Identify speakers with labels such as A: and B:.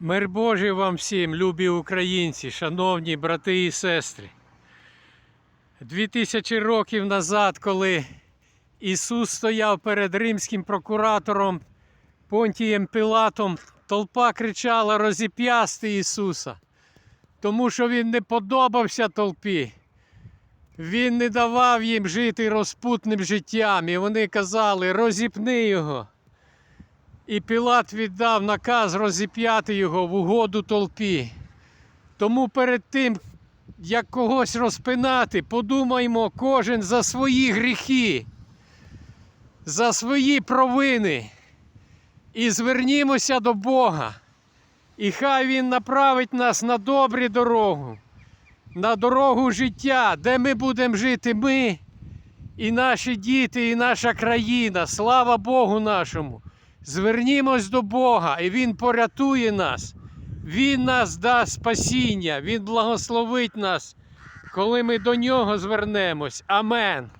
A: Мир Божий вам всім, любі українці, шановні брати і сестри. Дві тисячі років назад, коли Ісус стояв перед римським прокуратором Понтієм Пілатом, толпа кричала розіп'ясти Ісуса, тому що Він не подобався толпі. Він не давав їм жити розпутним життям, і вони казали, розіпни його. І Пілат віддав наказ розіп'яти його в угоду толпі. Тому перед тим, як когось розпинати, подумаймо кожен за свої гріхи, за свої провини. І звернімося до Бога. І хай Він направить нас на добру дорогу, на дорогу життя, де ми будемо жити ми і наші діти, і наша країна. Слава Богу нашому! Звернімось до Бога, і Він порятує нас. Він нас дасть спасіння, Він благословить нас, коли ми до нього звернемось. Амен.